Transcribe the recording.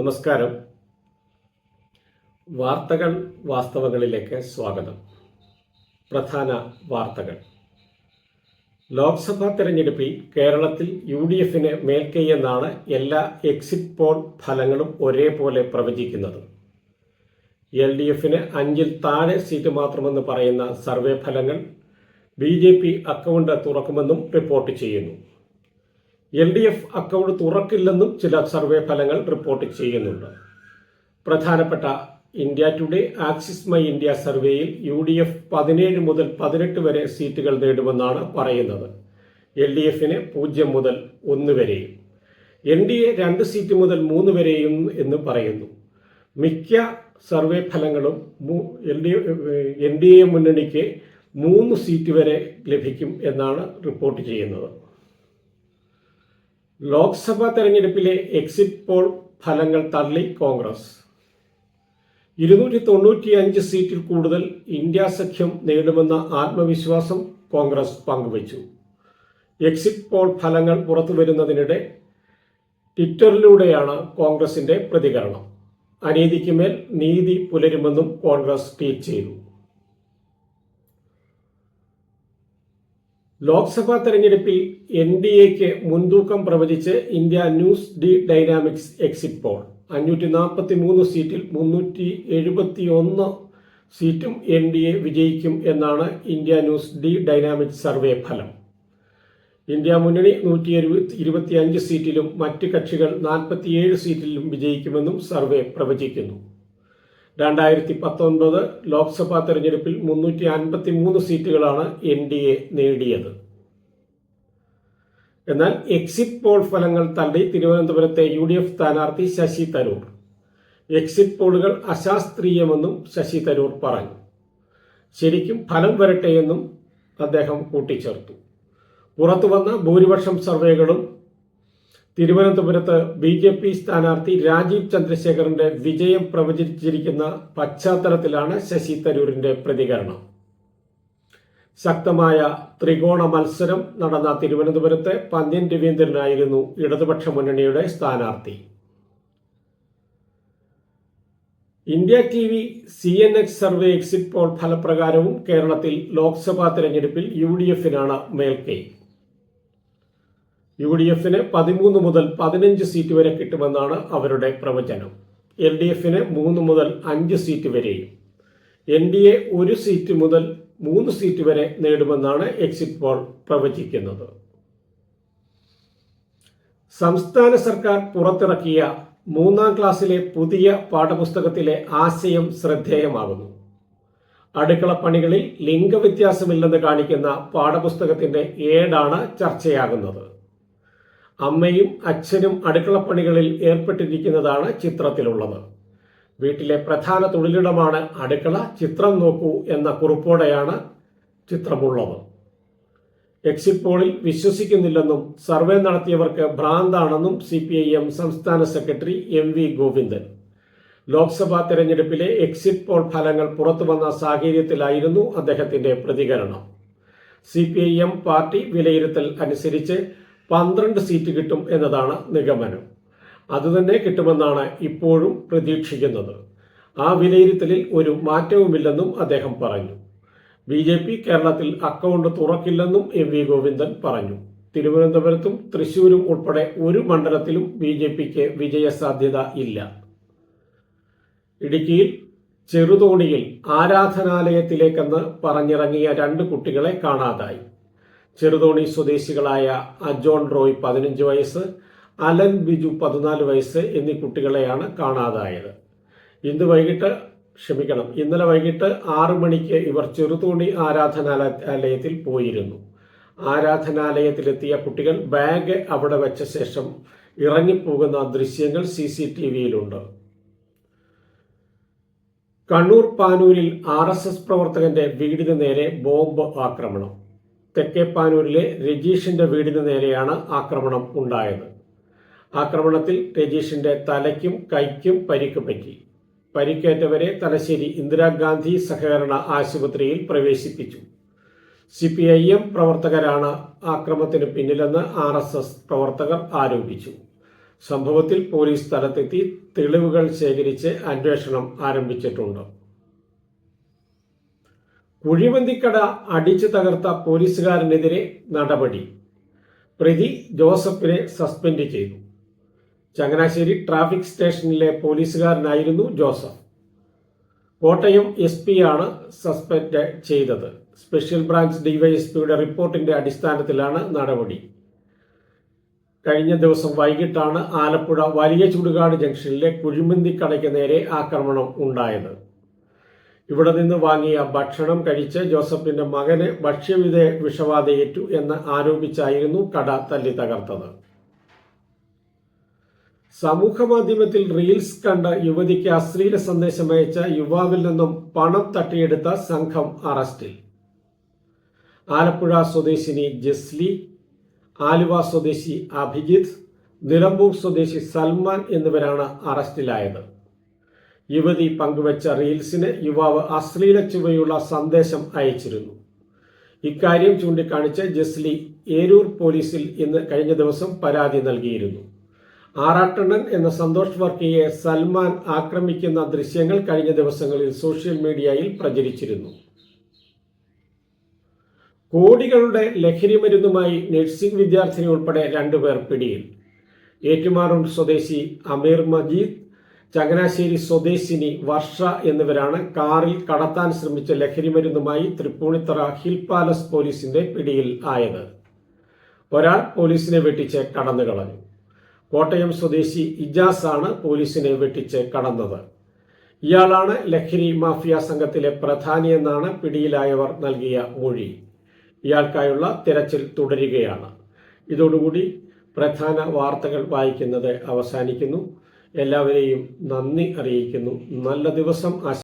നമസ്കാരം. വാർത്തകൾ വാസ്തവങ്ങളിലേക്ക് സ്വാഗതം. പ്രധാന വാർത്തകൾ. ലോക്സഭാ തെരഞ്ഞെടുപ്പിൽ കേരളത്തിൽ യു ഡി എഫിന് മേൽക്കൈയെന്നാണ് എല്ലാ എക്സിറ്റ് പോൾ ഫലങ്ങളും ഒരേപോലെ പ്രവചിക്കുന്നത്. എൽ ഡി എഫിന് അഞ്ചിൽ താഴെ സീറ്റ് മാത്രമെന്ന് പറയുന്ന സർവേ ഫലങ്ങൾ ബി ജെ പി അക്കൗണ്ട് തുറക്കുമെന്നും റിപ്പോർട്ട് ചെയ്യുന്നു. എൽ ഡി എഫ് അക്കൗണ്ട് തുറക്കില്ലെന്നും ചില സർവേ ഫലങ്ങൾ റിപ്പോർട്ട് ചെയ്യുന്നുണ്ട്. പ്രധാനപ്പെട്ട India Today Axis My India സർവേയിൽ യു ഡി എഫ് പതിനേഴ് മുതൽ പതിനെട്ട് വരെ സീറ്റുകൾ നേടുമെന്നാണ് പറയുന്നത്. എൽ ഡി എഫിന് പൂജ്യം മുതൽ ഒന്ന് വരെയും. എൻ ഡി എ രണ്ട് സീറ്റ് മുതൽ മൂന്ന് വരെയും എന്ന് പറയുന്നു. മിക്ക സർവേ ഫലങ്ങളും L D N D A മുന്നണിക്ക് മൂന്ന് സീറ്റ് വരെ ലഭിക്കും എന്നാണ് റിപ്പോർട്ട് ചെയ്യുന്നത്. ലോക്സഭാ തെരഞ്ഞെടുപ്പിലെ എക്സിറ്റ് പോൾ ഫലങ്ങൾ തള്ളി കോൺഗ്രസ്. ഇരുന്നൂറ്റി തൊണ്ണൂറ്റി അഞ്ച് സീറ്റിൽ കൂടുതൽ ഇന്ത്യ സഖ്യം നേടുമെന്ന ആത്മവിശ്വാസം കോൺഗ്രസ് പങ്കുവച്ചു. എക്സിറ്റ് പോൾ ഫലങ്ങൾ പുറത്തു വരുന്നതിനിടെ ട്വിറ്ററിലൂടെയാണ് കോൺഗ്രസിന്റെ പ്രതികരണം. അനീതിക്ക് മേൽ നീതി പുലരുമെന്നും കോൺഗ്രസ് ട്വീറ്റ് ചെയ്തു. ലോക്സഭാ തെരഞ്ഞെടുപ്പിൽ എൻ ഡി എക്ക് മുൻതൂക്കം പ്രവചിച്ച് India News D Dynamics exit poll. അഞ്ഞൂറ്റി നാൽപ്പത്തി മൂന്ന് സീറ്റിൽ മുന്നൂറ്റി എഴുപത്തി ഒന്ന് സീറ്റും എൻ ഡി എ വിജയിക്കും എന്നാണ് India News D Dynamics survey ഫലം. ഇന്ത്യ മുന്നണി നൂറ്റി ഇരുപത്തി അഞ്ച് സീറ്റിലും മറ്റ് കക്ഷികൾ നാൽപ്പത്തിയേഴ് സീറ്റിലും വിജയിക്കുമെന്നും സർവേ പ്രവചിക്കുന്നു. രണ്ടായിരത്തി പത്തൊൻപത് ലോക്സഭാ തെരഞ്ഞെടുപ്പിൽ മുന്നൂറ്റി അൻപത്തി മൂന്ന് സീറ്റുകളാണ് എൻ ഡി എ നേടിയത്. എന്നാൽ എക്സിറ്റ് പോൾ ഫലങ്ങൾ തള്ളി തിരുവനന്തപുരത്തെ യു ഡി എഫ് സ്ഥാനാർത്ഥി ശശി തരൂർ. എക്സിറ്റ് പോളുകൾ അശാസ്ത്രീയമെന്നും ശശി തരൂർ പറഞ്ഞു. ശരിക്കും ഫലം വരട്ടെയെന്നും അദ്ദേഹം കൂട്ടിച്ചേർത്തു. പുറത്തുവന്ന ഭൂരിപക്ഷം സർവേകളും തിരുവനന്തപുരത്ത് ബി ജെ പി സ്ഥാനാർത്ഥി രാജീവ് ചന്ദ്രശേഖറിന്റെ വിജയം പ്രവചിച്ചിരിക്കുന്ന പശ്ചാത്തലത്തിലാണ് ശശി തരൂരിന്റെ പ്രതികരണം. ശക്തമായ ത്രികോണ മത്സരം നടന്ന തിരുവനന്തപുരത്ത് പന്ന്യൻ രവീന്ദ്രനായിരുന്നു ഇടതുപക്ഷ മുന്നണിയുടെ സ്ഥാനാർത്ഥി. India T V C N X survey exit poll ഫലപ്രകാരവും കേരളത്തിൽ ലോക്സഭാ തെരഞ്ഞെടുപ്പിൽ യു ഡി എഫിനാണ് മേൽക്കൈ. യു ഡി എഫിന് പതിമൂന്ന് മുതൽ പതിനഞ്ച് സീറ്റ് വരെ കിട്ടുമെന്നാണ് അവരുടെ പ്രവചനം. എൽ ഡി എഫിന് മൂന്ന് മുതൽ അഞ്ച് സീറ്റ് വരെയും. എൻ ഡി എ ഒരു സീറ്റ് മുതൽ മൂന്ന് സീറ്റ് വരെ നേടുമെന്നാണ് എക്സിറ്റ് പോൾ പ്രവചിക്കുന്നത്. സംസ്ഥാന സർക്കാർ പുറത്തിറക്കിയ മൂന്നാം ക്ലാസ്സിലെ പുതിയ പാഠപുസ്തകത്തിലെ ആശയം ശ്രദ്ധേയമാകുന്നു. അടുക്കളപ്പണികളിൽ ലിംഗവ്യത്യാസമില്ലെന്ന് കാണിക്കുന്ന പാഠപുസ്തകത്തിന്റെ ഏടാണ് ചർച്ചയാകുന്നത്. അമ്മയും അച്ഛനും അടുക്കളപ്പണികളിൽ ഏർപ്പെട്ടിരിക്കുന്നതാണ് ചിത്രത്തിലുള്ളത്. വീട്ടിലെ പ്രധാന തൊഴിലിടമാണ് അടുക്കള ചിത്രം നോക്കൂ എന്ന കുറിപ്പോടെയാണ് ചിത്രമുള്ളത്. എക്സിറ്റ് വിശ്വസിക്കുന്നില്ലെന്നും സർവേ നടത്തിയവർക്ക് ഭ്രാന്താണെന്നും സി പി ഐ എം സംസ്ഥാന secretary M V Govindan. Lok Sabha തെരഞ്ഞെടുപ്പിലെ എക്സിറ്റ് പോൾ ഫലങ്ങൾ പുറത്തുവന്ന സാഹചര്യത്തിലായിരുന്നു അദ്ദേഹത്തിന്റെ പ്രതികരണം. C P I M party വിലയിരുത്തൽ അനുസരിച്ച് പന്ത്രണ്ട് സീറ്റ് കിട്ടും എന്നതാണ് നിഗമനം. അതുതന്നെ കിട്ടുമെന്നാണ് ഇപ്പോഴും പ്രതീക്ഷിക്കുന്നത്. ആ വിലയിരുത്തലിൽ ഒരു മാറ്റവുമില്ലെന്നും അദ്ദേഹം പറഞ്ഞു. ബി ജെ പി കേരളത്തിൽ അക്കൗണ്ട് തുറക്കില്ലെന്നും എം വി ഗോവിന്ദൻ പറഞ്ഞു. തിരുവനന്തപുരത്തും തൃശൂരും ഉൾപ്പെടെ ഒരു മണ്ഡലത്തിലും ബി ജെ പിക്ക് വിജയസാധ്യത ഇല്ല. ഇടുക്കിയിൽ ചെറുതോണിയിൽ ആരാധനാലയത്തിലേക്കെന്ന് പറഞ്ഞിറങ്ങിയ രണ്ട് കുട്ടികളെ കാണാതായി. ചെറുതോണി സ്വദേശികളായ അജോൺ റോയ് പതിനഞ്ച് വയസ്സ് അലൻ ബിജു പതിനാല് വയസ്സ് എന്നീ കുട്ടികളെയാണ് കാണാതായത്. ഇന്ന് വൈകിട്ട് ക്ഷമിക്കണം ഇന്നലെ വൈകിട്ട് ആറു മണിക്ക് ഇവർ ചെറുതോണി ആരാധനാലയത്തിൽ പോയിരുന്നു. ആരാധനാലയത്തിലെത്തിയ കുട്ടികൾ ബാഗ് അവിടെ വെച്ച ശേഷം ഇറങ്ങിപ്പോകുന്ന ദൃശ്യങ്ങൾ സി സി ടി വിയിലുണ്ട്. കണ്ണൂർ പാനൂരിൽ ആർ എസ് എസ് പ്രവർത്തകന്റെ വീടിന് നേരെ ബോംബ് ആക്രമണം. തെക്കേപ്പാനൂരിലെ രജീഷിന്റെ വീടിന് നേരെയാണ് ആക്രമണം ഉണ്ടായത്. ആക്രമണത്തിൽ രജീഷിന്റെ തലയ്ക്കും കൈക്കും പരിക്ക് പറ്റി. പരിക്കേറ്റവരെ തലശ്ശേരി ഇന്ദിരാഗാന്ധി സഹകരണ ആശുപത്രിയിൽ പ്രവേശിപ്പിച്ചു. സി പി ഐ എം പ്രവർത്തകരാണ് ആക്രമത്തിന് പിന്നിലെന്ന് ആർ എസ് എസ് പ്രവർത്തകർ ആരോപിച്ചു. സംഭവത്തിൽ പോലീസ് സ്ഥലത്തെത്തി തെളിവുകൾ ശേഖരിച്ച് അന്വേഷണം ആരംഭിച്ചിട്ടുണ്ട്. കുഴിമന്തിക്കട അടിച്ചു തകർത്ത പോലീസുകാരനെതിരെ നടപടി. പ്രതി ജോസഫിനെ സസ്പെൻഡ് ചെയ്തു. ചങ്ങനാശ്ശേരി ട്രാഫിക് സ്റ്റേഷനിലെ പോലീസുകാരനായിരുന്നു ജോസഫ്. കോട്ടയം എസ് പി ആണ് സസ്പെൻഡ് ചെയ്തത്. സ്പെഷ്യൽ ബ്രാഞ്ച് ഡിവൈഎസ്പിയുടെ റിപ്പോർട്ടിന്റെ അടിസ്ഥാനത്തിലാണ് നടപടി. കഴിഞ്ഞ ദിവസം വൈകിട്ടാണ് ആലപ്പുഴ വലിയ ചുടുകാട് ജംഗ്ഷനിലെ കുഴിമന്തിക്കടയ്ക്ക് നേരെ ആക്രമണം ഉണ്ടായത്. ഇവിടെ നിന്ന് വാങ്ങിയ ഭക്ഷണം കഴിച്ച് ജോസഫിന്റെ മകന് ഭക്ഷ്യവിധ വിഷബാധയേറ്റു എന്ന് ആരോപിച്ചായിരുന്നു കട തല്ലി തകർത്തത്. സമൂഹമാധ്യമത്തിൽ റീൽസ് കണ്ട യുവതിക്ക് അശ്ലീല സന്ദേശം അയച്ച യുവാവിൽ നിന്നും പണം തട്ടിയെടുത്ത സംഘം അറസ്റ്റിൽ. ആലപ്പുഴ സ്വദേശിനി ജസ്ലി ആലുവ സ്വദേശി അഭിജിത് നിലമ്പൂർ സ്വദേശി സൽമാൻ എന്നിവരാണ് അറസ്റ്റിലായത്. യുവതി പങ്കുവച്ച റീൽസിന് യുവാവ് അശ്ലീല ചുവയുള്ള സന്ദേശം അയച്ചിരുന്നു. ഇക്കാര്യം ചൂണ്ടിക്കാണിച്ച് ജസ്ലി ഏരൂർ പോലീസിൽ ഇന്ന് കഴിഞ്ഞ ദിവസം പരാതി നൽകിയിരുന്നു. ആറാട്ടണ്ണൻ എന്ന സന്തോഷ് വർക്കിയെ സൽമാൻ ആക്രമിക്കുന്ന ദൃശ്യങ്ങൾ കഴിഞ്ഞ ദിവസങ്ങളിൽ സോഷ്യൽ മീഡിയയിൽ പ്രചരിച്ചിരുന്നു. കോടികളുടെ ലഹരി മരുന്നുമായി നഴ്സിംഗ് വിദ്യാർത്ഥിനി ഉൾപ്പെടെ രണ്ടുപേർ പിടിയിൽ. ഏറ്റുമാറൂർ സ്വദേശി അമീർ മജീദ് ചങ്ങനാശ്ശേരി സ്വദേശിനി വർഷ എന്നിവരാണ് കാറിൽ കടത്താൻ ശ്രമിച്ച ലഹരി മരുന്നുമായി തൃപ്പൂണിത്തറ ഹിൽ പാലസ് പോലീസിന്റെ പിടിയിൽ ആയത്. ഒരാൾ പോലീസിനെ വെട്ടിച്ച് കടന്നു കളഞ്ഞു. കോട്ടയം സ്വദേശി ഇജാസ് ആണ് പോലീസിനെ വെട്ടിച്ച് കടന്നത്. ഇയാളാണ് ലഹരി മാഫിയ സംഘത്തിലെ പ്രധാനിയെന്നാണ് പിടിയിലായവർ നൽകിയ മൊഴി. ഇയാൾക്കായുള്ള തിരച്ചിൽ തുടരുകയാണ്. ഇതോടുകൂടി പ്രധാന വാർത്തകൾ വായിക്കുന്നത് അവസാനിക്കുന്നു. എല്ലാവരെയും നന്ദി അറിയിക്കുന്നു. നല്ല ദിവസം